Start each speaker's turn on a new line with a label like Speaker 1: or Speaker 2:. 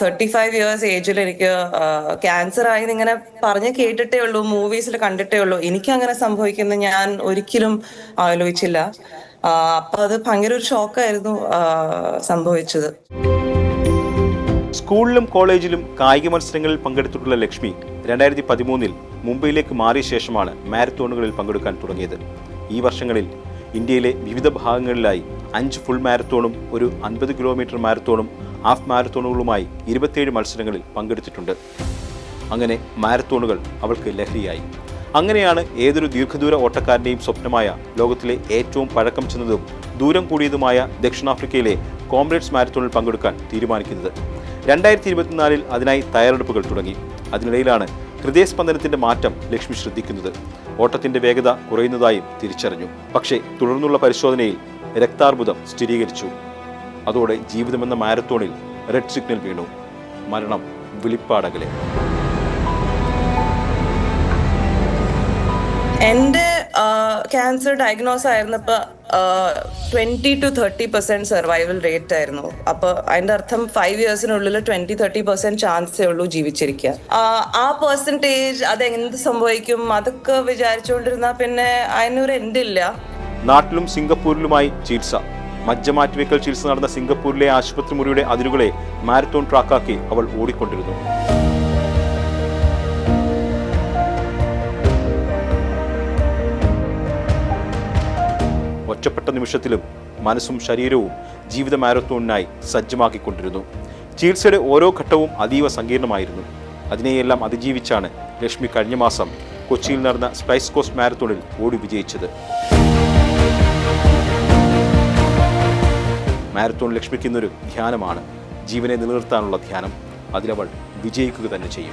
Speaker 1: Thirty five years ഏജിൽ എനിക്ക് cancer ആയി ഇങ്ങനെ പറഞ്ഞ് കേട്ടിട്ടേ ഉള്ളൂ മൂവീസിൽ കണ്ടിട്ടേ ഉള്ളൂ. എനിക്ക് അങ്ങനെ സംഭവിക്കുന്ന ഞാൻ ഒരിക്കലും ആലോചിച്ചില്ല. അപ്പൊ അത് ഭയങ്കര ഒരു ഷോക്കായിരുന്നു സംഭവിച്ചത്.
Speaker 2: സ്കൂളിലും കോളേജിലും കായിക മത്സരങ്ങളിൽ പങ്കെടുത്തിട്ടുള്ള ലക്ഷ്മി രണ്ടായിരത്തി പതിമൂന്നിൽ മുംബൈയിലേക്ക് മാറിയ ശേഷമാണ് മാരത്തോണുകളിൽ പങ്കെടുക്കാൻ തുടങ്ങിയത്. ഈ വർഷങ്ങളിൽ ഇന്ത്യയിലെ വിവിധ ഭാഗങ്ങളിലായി അഞ്ച് ഫുൾ മാരത്തോണും ഒരു അൻപത് കിലോമീറ്റർ മാരത്തോണും ഹാഫ് മാരത്തോണുകളുമായി ഇരുപത്തിയേഴ് മത്സരങ്ങളിൽ പങ്കെടുത്തിട്ടുണ്ട്. അങ്ങനെ മാരത്തോണുകൾ അവൾക്ക് ലഹരിയായി. അങ്ങനെയാണ് ഏതൊരു ദീർഘദൂര ഓട്ടക്കാരന്റെയും സ്വപ്നമായ ലോകത്തിലെ ഏറ്റവും പഴക്കം ചെന്നതും ദൂരം കൂടിയതുമായ ദക്ഷിണാഫ്രിക്കയിലെ കോംറേഡ്സ് മാരത്തോണിൽ പങ്കെടുക്കാൻ തീരുമാനിക്കുന്നത്. രണ്ടായിരത്തി ഇരുപത്തിനാലിൽ അതിനായി തയ്യാറെടുപ്പുകൾ തുടങ്ങി. അതിനിടയിലാണ് ഹൃദയസ്പന്ദനത്തിന്റെ മാറ്റം ലക്ഷ്മി ശ്രദ്ധിക്കുന്നത്. ഓട്ടത്തിന്റെ വേഗത കുറയുന്നതായും തിരിച്ചറിഞ്ഞു. പക്ഷേ തുടർന്നുള്ള പരിശോധനയിൽ രക്താർബുദം സ്ഥിരീകരിച്ചു. അതോടെ ജീവിതമെന്ന മാരത്തോണിൽ റെഡ് സിഗ്നൽ വീണു. മരണം വിളിപ്പാടകലെ.
Speaker 1: എന്റെ ക്യാൻസർ ഡയഗ്നോസ് ആയിരുന്നപ്പോൾ twenty two thirty percent survival rate ആയിരുന്നു. അപ്പൊ അതിന്റെ അർത്ഥം ഫൈവ് ഇയേഴ്സിനുള്ളിൽ ട്വന്റി തേർട്ടി പെർസെന്റ് ചാൻസേ ഉള്ളൂ ജീവിച്ചിരിക്കുക. ആ, ആ പെർസെന്റേജ് അത് എന്ത് സംഭവിക്കും? അതൊക്കെ വിചാരിച്ചുകൊണ്ടിരുന്ന പിന്നെ അതിനൊരു എൻഡില്ല
Speaker 2: നാട്ടിലും സിംഗപ്പൂരിലുമായി ചികിത്സ. മജ്ജ മാറ്റിവെക്കൽ ചികിത്സ നടന്ന സിംഗപ്പൂരിലെ ആശുപത്രി മുറിയുടെ അതിരുകളെ മാരത്തോൺ ട്രാക്കാക്കി അവൾ ഓടിക്കൊണ്ടിരുന്നു. ഒറ്റപ്പെട്ട നിമിഷത്തിലും മനസ്സും ശരീരവും ജീവിത മാരത്തോണിനായി സജ്ജമാക്കിക്കൊണ്ടിരുന്നു. ചികിത്സയുടെ ഓരോ ഘട്ടവും അതീവ സങ്കീർണമായിരുന്നു. അതിനെയെല്ലാം അതിജീവിച്ചാണ് ലക്ഷ്മി കഴിഞ്ഞ മാസം കൊച്ചിയിൽ നടന്ന സ്പൈസ് കോസ്റ്റ് മാരത്തോണിൽ ഓടി വിജയിച്ചത്. മാരത്തോൺ ലക്ഷ്മിക്കുന്നൊരു ധ്യാനമാണ്. ജീവനെ നിലനിർത്താനുള്ള ധ്യാനം അതിലവൾ വിജയിക്കുക തന്നെ ചെയ്യും.